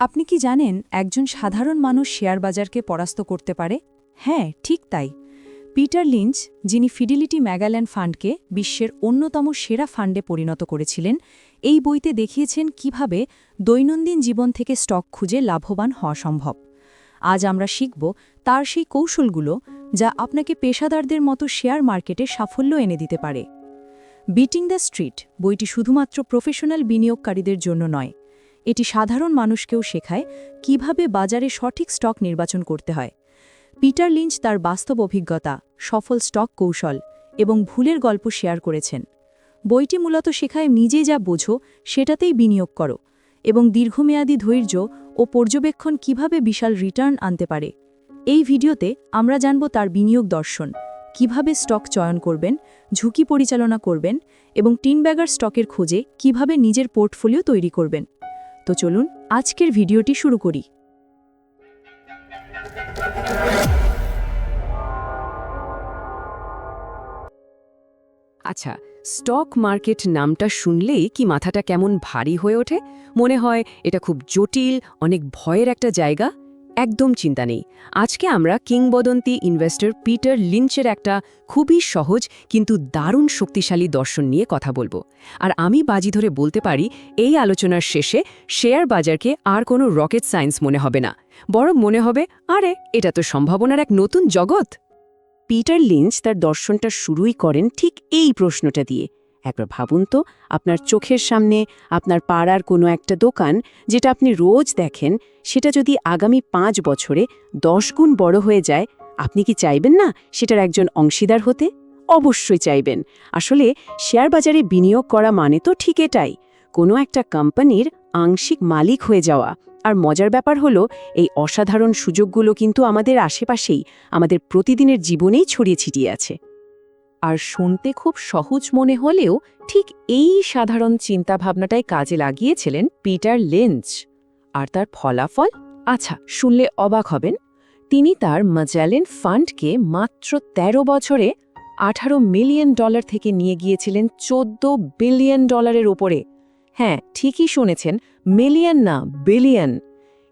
আপনি কি জানেন একজন সাধারণ মানুষ শেয়ার বাজারকে পরাস্ত করতে পারে? হ্যাঁ ঠিক তাই। পিটার লিঞ্চ, যিনি ফিডিলিটি ম্যাগাল্যান্ড ফান্ডকে বিশ্বের অন্যতম সেরা ফান্ডে পরিণত করেছিলেন, এই বইতে দেখিয়েছেন কীভাবে দৈনন্দিন জীবন থেকে স্টক খুঁজে লাভবান হওয়া সম্ভব। আজ আমরা শিখব তার সেই কৌশলগুলো যা আপনাকে পেশাদারদের মতো শেয়ার মার্কেটে সাফল্য এনে দিতে পারে। বিটিং দ্য স্ট্রিট, বইটি শুধুমাত্র প্রফেশনাল বিনিয়োগকারীদের জন্য নয় এটি সাধারণ মানুষকেও শেখায় কীভাবে বাজারে সঠিক স্টক নির্বাচন করতে হয়। পিটার লিঞ্চ তার বাস্তব অভিজ্ঞতা, সফল স্টক কৌশল এবং ভুলের গল্প শেয়ার করেছেন। বইটি মূলত শেখায় নিজে যা বোঝো সেটাতেই বিনিয়োগ করো এবং দীর্ঘমেয়াদী ধৈর্য ও পর্যবেক্ষণ কীভাবে বিশাল রিটার্ন আনতে পারে। এই ভিডিওতে আমরা জানব তার বিনিয়োগ দর্শন, কীভাবে স্টক চয়ন করবেন, ঝুঁকি পরিচালনা করবেন এবং টিন ব্যাগার স্টকের খোঁজে কীভাবে নিজের পোর্টফোলিও তৈরি করবেন। তো চলুন আজকের ভিডিওটি শুরু করি। আচ্ছা স্টক মার্কেট নামটা শুনলেই কি মাথাটা কেমন ভারী হয়ে ওঠে? মনে হয় এটা খুব জটিল, অনেক ভয়ের একটা জায়গা। একদম চিন্তা নেই। আজকে আমরা কিংবদন্তি ইনভেস্টর পিটার লিঞ্চের একটা খুবই সহজ কিন্তু দারুণ শক্তিশালী দর্শন নিয়ে কথা বলব। আর আমি বাজি ধরে বলতে পারি, এই আলোচনার শেষে শেয়ার বাজারকে আর কোনো রকেট সায়েন্স মনে হবে না। বরং মনে হবে, আরে, এটা তো সম্ভাবনার এক নতুন জগৎ। পিটার লিঞ্চ তার দর্শনটা শুরুই করেন ঠিক এই প্রশ্নটা দিয়ে। একবার ভাবুন তো, আপনার চোখের সামনে আপনার পাড়ার কোনো একটা দোকান যেটা আপনি রোজ দেখেন, সেটা যদি আগামী পাঁচ বছরে দশ গুণ বড় হয়ে যায়, আপনি কি চাইবেন না সেটার একজন অংশীদার হতে? অবশ্যই চাইবেন। আসলে শেয়ার বাজারে বিনিয়োগ করা মানে তো ঠিক এটাই, কোনো একটা কোম্পানির আংশিক মালিক হয়ে যাওয়া। আর মজার ব্যাপার হলো, এই অসাধারণ সুযোগগুলো কিন্তু আমাদের আশেপাশেই, আমাদের প্রতিদিনের জীবনেই ছড়িয়ে ছিটিয়ে আছে। আর শুনতে খুব সহজ মনে হলেও ঠিক এই সাধারণ চিন্তাভাবনাটাই কাজে লাগিয়েছিলেন পিটার লেঞ্চ। আর তার ফলাফল? আচ্ছা শুনলে অবাক হবেন। তিনি তার ম্যাজালেন ফান্ডকে মাত্র ১৩ বছরে আঠারো মিলিয়ন ডলার থেকে নিয়ে গিয়েছিলেন চোদ্দ বিলিয়ন ডলারের ওপরে হ্যাঁ ঠিকই শুনেছেন, মিলিয়ন না, বিলিয়ন।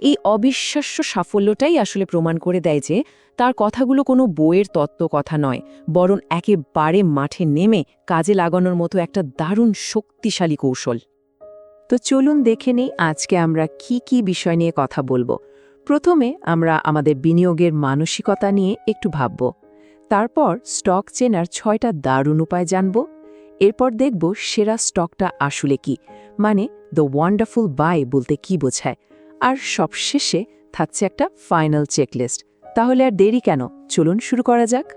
এই অবিশ্বাস্য সাফল্যটাই আসলে প্রমাণ করে দেয় যে তার কথাগুলো কোনো বইয়ের তত্ত্ব কথা নয়, বরং একেবারে মাঠে নেমে কাজে লাগানোর মতো একটা দারুণ শক্তিশালী কৌশল। তো চলুন দেখে নেই আজকে আমরা কি কি বিষয় নিয়ে কথা বলব। প্রথমে আমরা আমাদের বিনিয়োগের মানসিকতা নিয়ে একটু ভাবব। তারপর স্টক চেনার ছয়টা দারুণ উপায় জানব। এরপর দেখব সেরা স্টকটা আসলে কি মানে দ্য ওয়ান্ডারফুল বাই বলতে কি বোঝায়। আর সবশেষে থাকছে একটা ফাইনাল চেকলিস্ট। তাহলে আর দেরি কেন? চলুন শুরু করা যাক।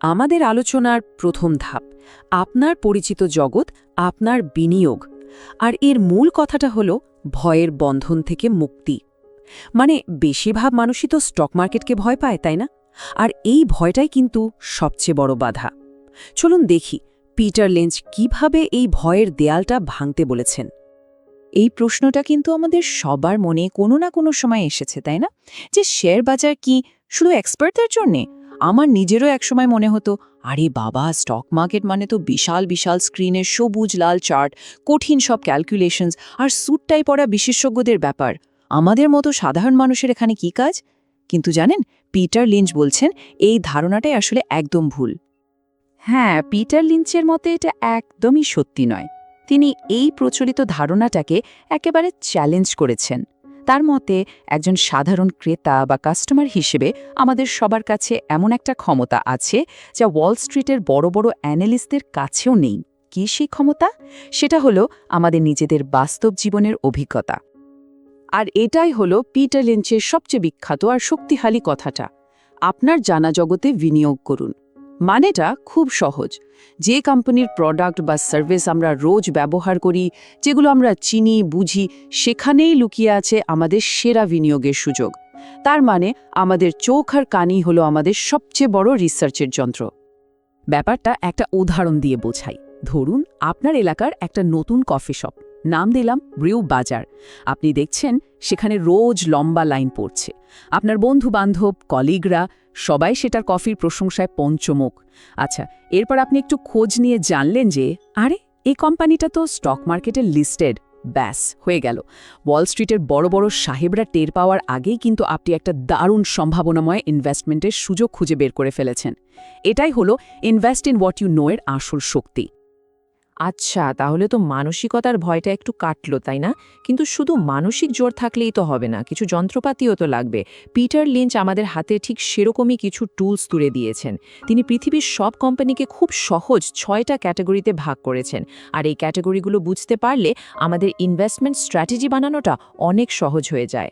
আমাদের আলোচনার প্রথম ধাপ, আপনার পরিচিত জগৎ, আপনার বিনিয়োগ। আর এর মূল কথাটা হল ভয়ের বন্ধন থেকে মুক্তি। মানে বেশিরভাগ মানুষই তো স্টক মার্কেটকে ভয় পায়, তাই না? আর এই ভয়টাই কিন্তু সবচেয়ে বড় বাধা। চলুন দেখি, পিটার লেঞ্চ কীভাবে এই ভয়ের দেয়ালটা ভাঙতে বলেছেন? এই প্রশ্নটা কিন্তু আমাদের সবার মনে কোনো না কোনো সময় এসেছে, তাই না? যে শেয়ার বাজার কি শুধু এক্সপার্টদের জন্যে? আমার নিজেরও একসময় মনে হতো, আরে বাবা স্টক মার্কেট মানে তো বিশাল বিশাল স্ক্রিনের সবুজ লাল চার্ট কঠিন সব ক্যালকুলেশনস আর স্যুটটাই পড়া বিশেষজ্ঞদের ব্যাপার। আমাদের মতো সাধারণ মানুষের এখানে কি কাজ? কিন্তু জানেন পিটার লিঞ্চ বলছেন, এই ধারণাটাই আসলে একদম ভুল। হ্যাঁ পিটার লিঞ্চের মতে এটা একদমই সত্যি নয়। তিনি এই প্রচলিত ধারণাটাকে একেবারে চ্যালেঞ্জ করেছেন। তার মতে, একজন সাধারণ ক্রেতা বা কাস্টমার হিসেবে আমাদের সবার কাছে এমন একটা ক্ষমতা আছে যা ওয়াল স্ট্রিটের বড় বড় অ্যানালিস্টদের কাছেও নেই। কি সেই ক্ষমতা? সেটা হলো আমাদের নিজেদের বাস্তব জীবনের অভিজ্ঞতা। আর এটাই হলো পিটার লেঞ্চের সবচেয়ে বিখ্যাত আর শক্তিশালী কথাটা। আপনার জানা জগতে বিনিয়োগ করুন। মানেটা খুব সহজ। যে কোম্পানির প্রোডাক্ট বা সার্ভিস আমরা রোজ ব্যবহার করি, যেগুলো আমরা চিনি, বুঝি, সেখানেই লুকিয়ে আছে আমাদের সেরা বিনিয়োগের সুযোগ। তার মানে আমাদের চোখ আর কানই হলো আমাদের সবচেয়ে বড় রিসার্চের যন্ত্র। ব্যাপারটা একটা উদাহরণ দিয়ে বোঝাই। ধরুন, আপনার এলাকার একটা নতুন কফি শপ নাম দিলাম ব্রিউ বাজার। আপনি দেখছেন, সেখানে রোজ লম্বা লাইন পড়ছে। আপনার বন্ধু বান্ধব কলিগরা, সবাই সেটার কফির প্রশংসায় পঞ্চমুখ। আচ্ছা এরপর আপনি একটু খোঁজ নিয়ে জানলেন যে, আরে, এই কোম্পানিটা তো স্টক মার্কেটে লিস্টেড। ব্যাস, হয়ে গেল। ওয়াল স্ট্রিটের বড় বড় সাহেবরা টের পাওয়ার আগেই কিন্তু আপনি একটা দারুণ সম্ভাবনাময় ইনভেস্টমেন্টের সুযোগ খুঁজে বের করে ফেলেছেন। এটাই হলো invest in what you know এর আসল শক্তি। আচ্ছা তাহলে তো মানসিকতার ভয়টা একটু কাটলো, তাই না? কিন্তু শুধু মানসিক জোর থাকলেই তো হবে না, কিছু যন্ত্রপাতিও তো লাগবে। পিটার লিঞ্চ আমাদের হাতে ঠিক সেরকমই কিছু টুলস তুলে দিয়েছেন। তিনি পৃথিবীর সব কোম্পানিকে খুব সহজ ছয়টা ক্যাটাগরিতে ভাগ করেছেন। আর এই ক্যাটাগরিগুলো বুঝতে পারলে আমাদের ইনভেস্টমেন্ট স্ট্র্যাটেজি বানানোটা অনেক সহজ হয়ে যায়।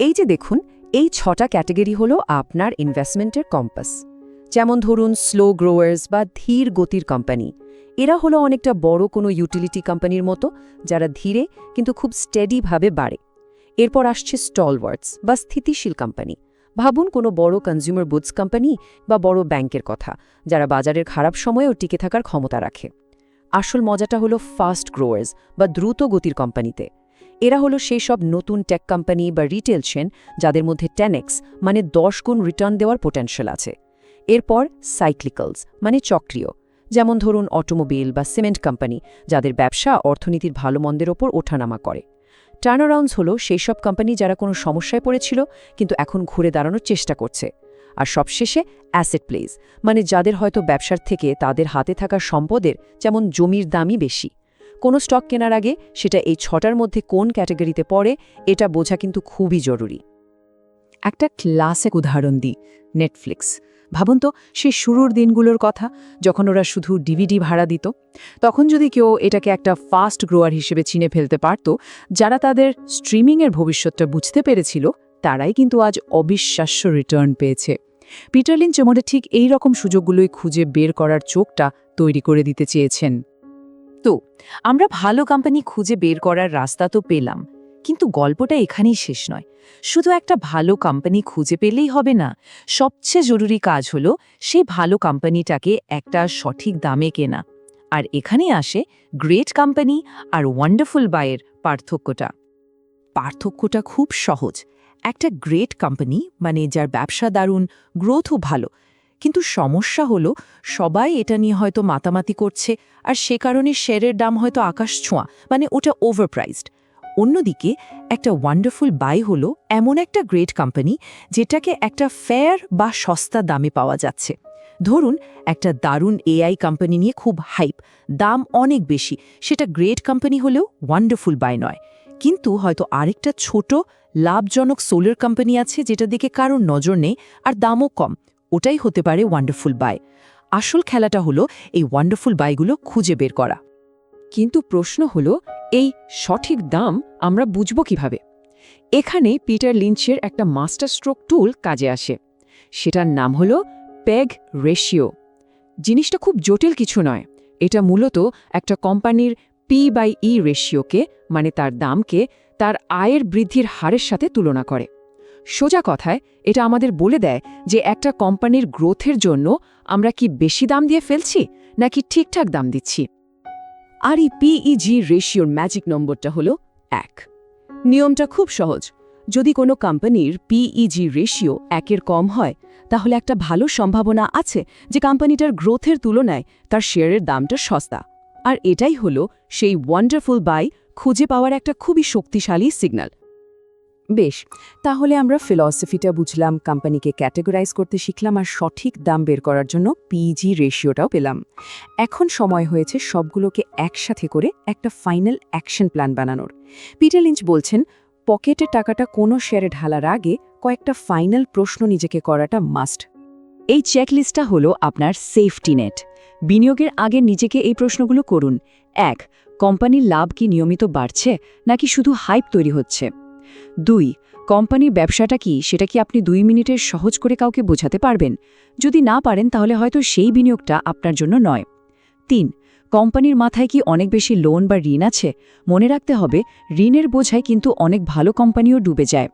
এই যে দেখুন, এই ছটা ক্যাটাগরি হলো আপনার ইনভেস্টমেন্টের কম্পাস। যেমন ধরুন, স্লো গ্রোয়ার্স বা ধীর গতির কোম্পানি। এরা হলো অনেকটা বড় কোনো ইউটিলিটি কোম্পানির মতো, যারা ধীরে কিন্তু খুব স্টেডিভাবে বাড়ে। এরপর আসছে স্টলওয়ার্ডস বা স্থিতিশীল কোম্পানি ভাবুন কোনো বড় কনজিউমার গুডস কোম্পানি বা বড় ব্যাংকের কথা, যারা বাজারের খারাপ সময়েও টিকে থাকার ক্ষমতা রাখে। আসল মজাটা হলো ফাস্ট গ্রোয়ার্স বা দ্রুত গতির কোম্পানিতে এরা হলো সেই সব নতুন টেক কোম্পানি বা রিটেল চেন যাদের মধ্যে টেনেক্স মানে দশ গুণ রিটার্ন দেওয়ার পোটেনশিয়াল আছে। এরপর সাইক্লিক্যালস মানে চক্রীয়। যেমন ধরুন অটোমোবিল বা সিমেন্ট কোম্পানি, যাদের ব্যবসা অর্থনীতির ভালো মন্দের ওপর ওঠানামা করে। টার্নারাউন্ডস হলো সেই সব কোম্পানি যারা কোনো সমস্যায় পড়েছিল, কিন্তু এখন ঘুরে দাঁড়ানোর চেষ্টা করছে। আর সবশেষে অ্যাসেট প্লেস মানে যাদের হয়তো ব্যবসার থেকে তাদের হাতে থাকা সম্পদের যেমন জমির দামই বেশি। কোনো স্টক কেনার আগে সেটা এই ছটার মধ্যে কোন ক্যাটাগরিতে পড়ে, এটা বোঝা কিন্তু খুবই জরুরি। একটা ক্লাসিক উদাহরণ দিই নেটফ্লিক্স ভাবুন তো সেই শুরুর দিনগুলোর কথা, যখন ওরা শুধু ডিভিডি ভাড়া দিত, তখন যদি কেউ এটাকে একটা ফাস্ট গ্রোয়ার হিসেবে চিনে ফেলতে পারত, যারা তাদের স্ট্রিমিংয়ের ভবিষ্যৎটা বুঝতে পেরেছিল, তারাই কিন্তু আজ অবিশ্বাস্য রিটার্ন পেয়েছে। পিটার লিঞ্চ ঠিক এই রকম সুযোগগুলোই খুঁজে বের করার চোখটা তৈরি করে দিতে চেয়েছেন। তো, আমরা ভালো কোম্পানি খুঁজে বের করার রাস্তা তো পেলাম কিন্তু গল্পটা এখানেই শেষ নয়। শুধু একটা ভালো কোম্পানি খুঁজে পেলেই হবে না। সবচেয়ে জরুরি কাজ হলো সেই ভালো কোম্পানিটাকে একটা সঠিক দামে কেনা। আর এখানে আসে গ্রেট কোম্পানি আর ওয়ান্ডারফুল বাইয়ের পার্থক্যটা। পার্থক্যটা খুব সহজ। একটা গ্রেট কোম্পানি মানে যার ব্যবসা দারুণ গ্রোথও ভালো। কিন্তু সমস্যা হলো সবাই এটা নিয়ে হয়তো মাতামাতি করছে আর সে কারণে শেয়ারের দাম হয়তো আকাশ ছোঁয়া মানে ওটা ওভারপ্রাইজড অন্যদিকে, একটা ওয়ান্ডারফুল বাই হলো এমন একটা গ্রেট কোম্পানি যেটাকে একটা ফেয়ার বা সস্তা দামে পাওয়া যাচ্ছে। ধরুন, একটা দারুণ এআই কোম্পানি নিয়ে খুব হাইপ দাম অনেক বেশি, সেটা গ্রেট কোম্পানি হলেও ওয়ান্ডারফুল বাই নয়। কিন্তু হয়তো আরেকটা ছোট, লাভজনক সোলার কোম্পানি আছে যেটা দিকে কারোর নজর নেই আর দামও কম, ওটাই হতে পারে ওয়ান্ডারফুল বাই আসল খেলাটা হলো এই ওয়ান্ডারফুল বাইগুলো খুঁজে বের করা। কিন্তু প্রশ্ন হলো এই সঠিক দাম আমরা বুঝব কীভাবে? এখানে পিটার লিঞ্চের একটা মাস্টার স্ট্রোক টুল কাজে আসে। সেটার নাম হল পেগ রেশিও। জিনিসটা খুব জটিল কিছু নয়। এটা মূলত একটা কোম্পানির পি বাই ই রেশিওকে মানে তার দামকে, তার আয়ের বৃদ্ধির হারের সাথে তুলনা করে। সোজা কথায়, এটা আমাদের বলে দেয় যে একটা কোম্পানির গ্রোথের জন্য আমরা কি বেশি দাম দিয়ে ফেলছি, নাকি ঠিকঠাক দাম দিচ্ছি? আর এই পিইজি রেশিওর ম্যাজিক নম্বরটা হলো এক। নিয়মটা খুব সহজ। যদি কোনো কোম্পানির পিইজি রেশিও একের কম হয়, তাহলে একটা ভালো সম্ভাবনা আছে যে কোম্পানিটার গ্রোথের তুলনায় তার শেয়ারের দামটা সস্তা। আর এটাই হলো সেই ওয়ান্ডারফুল বাই খুঁজে পাওয়ার একটা খুবই শক্তিশালী সিগন্যাল বেশ, তাহলে আমরা ফিলসফিটা বুঝলাম, কোম্পানিকে ক্যাটেগরাইজ করতে শিখলাম আর সঠিক দাম বের করার জন্য পিজি রেশিওটাও পেলাম। এখন সময় হয়েছে সবগুলোকে একসাথে করে একটা ফাইনাল অ্যাকশন প্ল্যান বানানোর। পিটার লিঞ্চ বলছেন পকেটের টাকাটা কোনো শেয়ারে ঢালার আগে কয়েকটা ফাইনাল প্রশ্ন নিজেকে করাটা মাস্ট এই চেকলিস্টটা হলো আপনার সেফটি নেট বিনিয়োগের আগে নিজেকে এই প্রশ্নগুলো করুন। এক, কোম্পানির লাভ কি নিয়মিত বাড়ছে নাকি শুধু হাইপ তৈরি হচ্ছে? দুই, কোম্পানির ব্যবসাটা কি? সেটা কি আপনি দুই মিনিটের সহজ করে কাউকে বোঝাতে পারবেন? যদি না পারেন, তাহলে হয়তো সেই বিনিয়োগটা আপনার জন্য নয়। তিন, কোম্পানির মাথায় কি অনেক বেশি লোন বা ঋণ আছে? মনে রাখতে হবে, ঋণের বোঝায় কিন্তু অনেক ভালো কোম্পানিও ডুবে যায়।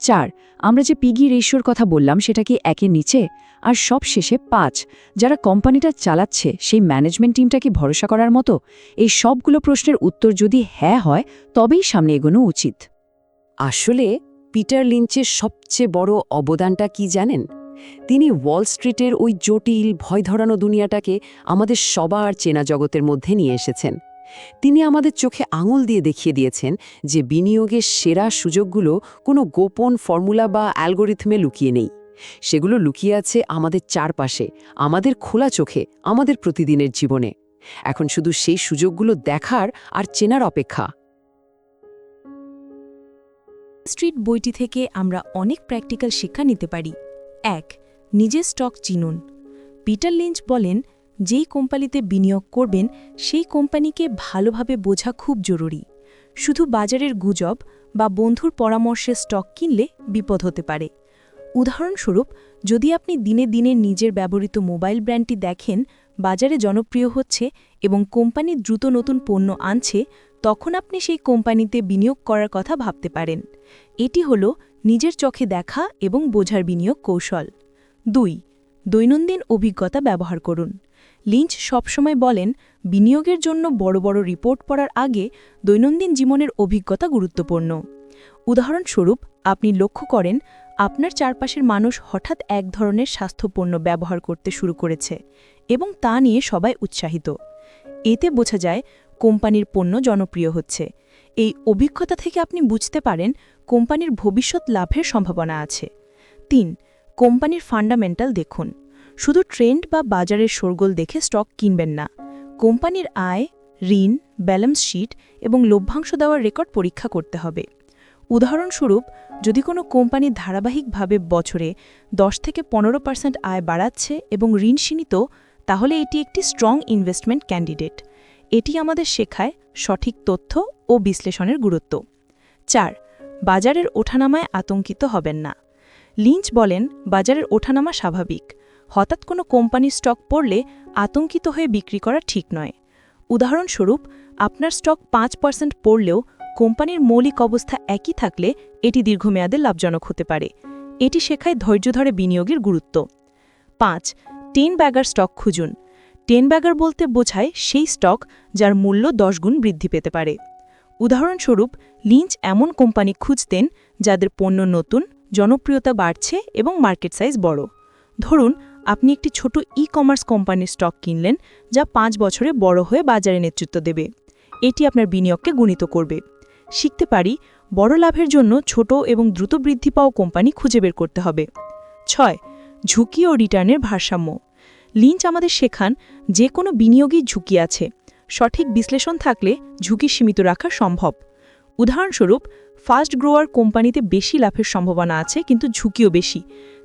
চার, আমরা যে পিগি রেশিওর কথা বললাম, সেটা কি একের নিচে? আর সব শেষে পাঁচ, যারা কোম্পানিটা চালাচ্ছে, সেই ম্যানেজমেন্ট টিমটাকে ভরসা করার মতো? এই সবগুলো প্রশ্নের উত্তর যদি হ্যাঁ হয়, তবেই সামনে এগোনো উচিত। আসলে পিটার লিঞ্চের সবচেয়ে বড় অবদানটা কি জানেন? তিনি ওয়াল স্ট্রিটের ওই জটিল ভয় ধরানো দুনিয়াটাকে আমাদের সবার চেনা জগতের মধ্যে নিয়ে এসেছেন। তিনি আমাদের চোখে আঙুল দিয়ে দেখিয়ে দিয়েছেন যে বিনিয়োগের সেরা সুযোগগুলো কোনো গোপন ফর্মুলা বা অ্যালগোরিথমে লুকিয়ে নেই। সেগুলো লুকিয়ে আছে আমাদের চারপাশে, আমাদের খোলা চোখে, আমাদের প্রতিদিনের জীবনে। এখন শুধু সেই সুযোগগুলো দেখার আর চেনার অপেক্ষা। স্ট্রিট বইটি থেকে আমরা অনেক প্র্যাকটিক্যাল শিক্ষা নিতে পারি। এক, নিজের স্টক চিনুন। পিটার লিঞ্চ বলেন, যেই কোম্পানিতে বিনিয়োগ করবেন, সেই কোম্পানিকে ভালোভাবে বোঝা খুব জরুরি। শুধু বাজারের গুজব বা বন্ধুর পরামর্শে স্টক কিনলে বিপদ হতে পারে। উদাহরণস্বরূপ, যদি আপনি দিনে দিনে নিজের ব্যবহৃত মোবাইল ব্র্যান্ডটি দেখেন, বাজারে জনপ্রিয় হচ্ছে এবং কোম্পানি দ্রুত নতুন পণ্য আনছে, তখন আপনি সেই কোম্পানিতে বিনিয়োগ করার কথা ভাবতে পারেন। এটি হল নিজের চোখে দেখা এবং বোঝার বিনিয়োগ কৌশল। দুই, দৈনন্দিন অভিজ্ঞতা ব্যবহার করুন। লিঞ্চ সবসময় বলেন, বিনিয়োগের জন্য বড় বড় রিপোর্ট পড়ার আগে দৈনন্দিন জীবনের অভিজ্ঞতা গুরুত্বপূর্ণ। উদাহরণস্বরূপ, আপনি লক্ষ্য করেন, আপনার চারপাশের মানুষ হঠাৎ এক ধরনের স্বাস্থ্যপণ্য ব্যবহার করতে শুরু করেছে এবং তা নিয়ে সবাই উৎসাহিত। এতে বোঝা যায়, কোম্পানির পণ্য জনপ্রিয় হচ্ছে। এই অভিজ্ঞতা থেকে আপনি বুঝতে পারেন কোম্পানির ভবিষ্যৎ লাভের সম্ভাবনা আছে। তিন, কোম্পানির ফান্ডামেন্টাল দেখুন। শুধু ট্রেন্ড বা বাজারের শোরগোল দেখে স্টক কিনবেন না। কোম্পানির আয়, ঋণ, ব্যালেন্স শিট এবং লভ্যাংশ দেওয়ার রেকর্ড পরীক্ষা করতে হবে। উদাহরণস্বরূপ, যদি কোনো কোম্পানি ধারাবাহিকভাবে বছরে দশ থেকে পনেরো পার্সেন্ট আয় বাড়াচ্ছে এবং ঋণ সীমিত, তাহলে এটি একটি স্ট্রং ইনভেস্টমেন্ট ক্যান্ডিডেট। এটি আমাদের শেখায় সঠিক তথ্য ও বিশ্লেষণের গুরুত্ব। চার, বাজারের ওঠানামায় আতঙ্কিত হবেন না। লিঞ্চ বলেন, বাজারের ওঠানামা স্বাভাবিক। হঠাৎ কোনো কোম্পানির স্টক পড়লে আতঙ্কিত হয়ে বিক্রি করা ঠিক নয়। উদাহরণস্বরূপ, আপনার স্টক পাঁচ পার্সেন্ট পড়লেও কোম্পানির মৌলিক অবস্থা একই থাকলে এটি দীর্ঘমেয়াদে লাভজনক হতে পারে। এটি শেখায় ধৈর্য ধরে বিনিয়োগের গুরুত্ব। পাঁচ, টেন ব্যাগার স্টক খুঁজুন। টেন ব্যাগার বলতে বোঝায় সেই স্টক যার মূল্য দশ গুণ বৃদ্ধি পেতে পারে। উদাহরণস্বরূপ, লিঞ্চ এমন কোম্পানি খুঁজতেন যাদের পণ্য নতুন, জনপ্রিয়তা বাড়ছে এবং মার্কেট সাইজ বড়। ধরুন, আপনি একটি ছোট ই কমার্স কোম্পানির স্টক কিনলেন যা পাঁচ বছরে বড় হয়ে বাজারে নেতৃত্ব দেবে। এটি আপনার বিনিয়োগকে গুণিত করবে। শিখতে পারি, বড় লাভের জন্য ছোট এবং দ্রুত বৃদ্ধি পাওয়া কোম্পানি খুঁজে বের করতে হবে। ছয়, ঝুঁকি ও রিটার্নের ভারসাম্য। লিঞ্চ আমাদের শেখান যে কোনো বিনিয়োগই ঝুঁকি আছে। সঠিক বিশ্লেষণ থাকলে ঝুঁকি সীমিত রাখা সম্ভব। উদাহরণস্বরূপ, ফাস্ট গ্রোয়ার কোম্পানিতে বেশি লাভের সম্ভাবনা আছে কিন্তু ঝুঁকিও বেশি।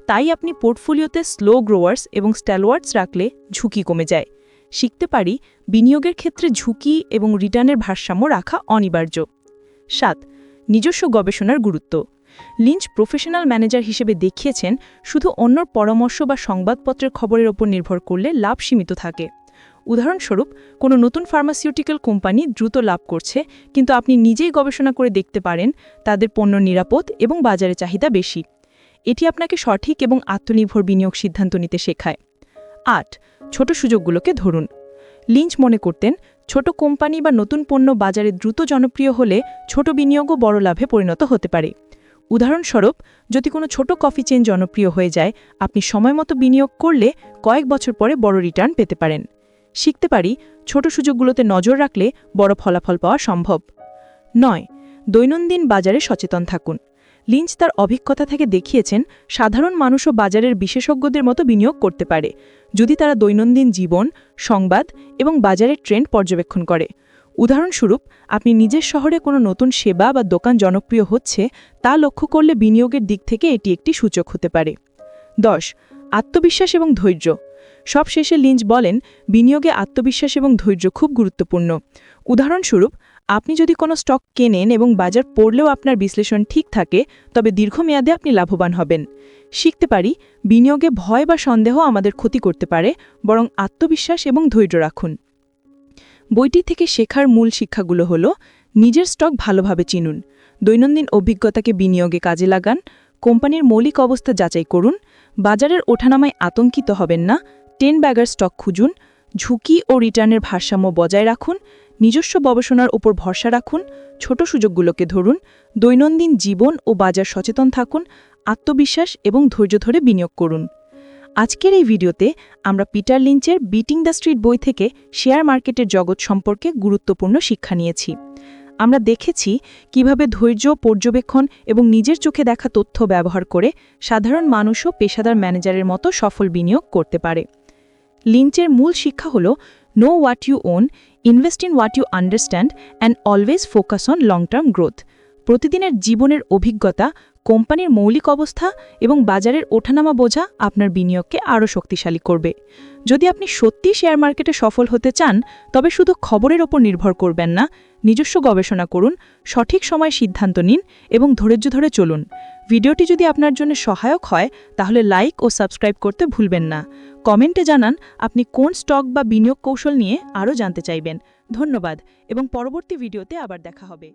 তাই আপনি পোর্টফোলিওতে স্লো গ্রোয়ার্স এবং স্ট্যালোয়ার্ডস রাখলে ঝুঁকি কমে যায়। শিখতে পারি, বিনিয়োগের ক্ষেত্রে ঝুঁকি এবং রিটার্নের ভারসাম্য রাখা অনিবার্য। সাত, নিজস্ব গবেষণার গুরুত্ব। লিঞ্চ প্রফেশনাল ম্যানেজার হিসেবে দেখিয়েছেন, শুধু অন্যর পরামর্শ বা সংবাদপত্রের খবরের ওপর নির্ভর করলে লাভ সীমিত থাকে। উদাহরণস্বরূপ, কোনো নতুন ফার্মাসিউটিক্যাল কোম্পানি দ্রুত লাভ করছে, কিন্তু আপনি নিজেই গবেষণা করে দেখতে পারেন, তাদের পণ্য নিরাপদ এবং বাজারে চাহিদা বেশি। এটি আপনাকে সঠিক এবং আত্মনির্ভর বিনিয়োগ সিদ্ধান্ত নিতে শেখায়। আট, ছোট সুযোগগুলোকে ধরুন। লিঞ্চ মনে করতেন, ছোট কোম্পানি বা নতুন পণ্য বাজারে দ্রুত জনপ্রিয় হলে ছোট বিনিয়োগও বড় লাভে পরিণত হতে পারে। উদাহরণস্বরূপ, যদি কোনো ছোট কফি চেন জনপ্রিয় হয়ে যায়, আপনি সময়মতো বিনিয়োগ করলে কয়েক বছর পরে বড় রিটার্ন পেতে পারেন। শিখতে পারি, ছোট সুযোগগুলোতে নজর রাখলে বড় ফলাফল পাওয়া সম্ভব। নয়, দৈনন্দিন বাজারে সচেতন থাকুন। লিঞ্চ তার অভিজ্ঞতা থেকে দেখিয়েছেন, সাধারণ মানুষও বাজারের বিশেষজ্ঞদের মতো বিনিয়োগ করতে পারে। যদি তারা দৈনন্দিন জীবন, সংবাদ এবং বাজারের ট্রেন্ড পর্যবেক্ষণ করে। উদাহরণস্বরূপ, আপনি নিজের শহরে কোনো নতুন সেবা বা দোকান জনপ্রিয় হচ্ছে, তা লক্ষ্য করলে বিনিয়োগের দিক থেকে এটি একটি সূচক হতে পারে। দশ, আত্মবিশ্বাস এবং ধৈর্য। সব শেষে লিঞ্চ বলেন, বিনিয়োগে আত্মবিশ্বাস এবং ধৈর্য খুব গুরুত্বপূর্ণ। উদাহরণস্বরূপ, আপনি যদি কোনো স্টক কেনেন এবং বাজার পড়লেও আপনার বিশ্লেষণ ঠিক থাকে, তবে দীর্ঘমেয়াদে আপনি লাভবান হবেন। শিখতে পারি, বিনিয়োগে ভয় বা সন্দেহ আমাদের ক্ষতি করতে পারে, বরং আত্মবিশ্বাস এবং ধৈর্য রাখুন। বইটি থেকে শেখার মূল শিক্ষাগুলো হল, নিজের স্টক ভালোভাবে চিনুন, দৈনন্দিন অভিজ্ঞতাকে বিনিয়োগে কাজে লাগান, কোম্পানির মৌলিক অবস্থা যাচাই করুন, বাজারের ওঠানামায় আতঙ্কিত হবেন না, টেন ব্যাগার স্টক খুঁজুন, ঝুঁকি ও রিটার্নের ভারসাম্য বজায় রাখুন, নিজস্ব গবেষণার ওপর ভরসা রাখুন, ছোট সুযোগগুলোকে ধরুন, দৈনন্দিন জীবন ও বাজার সচেতন থাকুন, আত্মবিশ্বাস এবং ধৈর্য ধরে বিনিয়োগ করুন। আজকের এই ভিডিওতে আমরা পিটার লিঞ্চের বিটিং দ্য স্ট্রিট বই থেকে শেয়ার মার্কেটের জগৎ সম্পর্কে গুরুত্বপূর্ণ শিক্ষা নিয়েছি। আমরা দেখেছি কীভাবে ধৈর্য, পর্যবেক্ষণ এবং নিজের চোখে দেখা তথ্য ব্যবহার করে সাধারণ মানুষও পেশাদার ম্যানেজারের মতো সফল বিনিয়োগ করতে পারে। লিঞ্চের মূল শিক্ষা হল know what you own invest in what you understand and always focus on long term growth প্রতিদিনের জীবনের অভিজ্ঞতা কোম্পানির মৌলিক অবস্থা এবং বাজারের ওঠানামা বোঝা আপনার বিনিয়োগকে আরও শক্তিশালী করবে। যদি আপনি সত্যি শেয়ার মার্কেটে সফল হতে চান, তবে শুধু খবরের ওপর নির্ভর করবেন না। নিজস্ব গবেষণা করুন, সঠিক সময় সিদ্ধান্ত নিন এবং ধৈর্য ধরে চলুন। ভিডিওটি যদি আপনার জন্য সহায়ক হয়, তাহলে লাইক ও সাবস্ক্রাইব করতে ভুলবেন না। কমেন্টে জানান আপনি কোন স্টক বা বিনিয়োগ কৌশল নিয়ে আরও জানতে চাইবেন। ধন্যবাদ এবং পরবর্তী ভিডিওতে আবার দেখা হবে।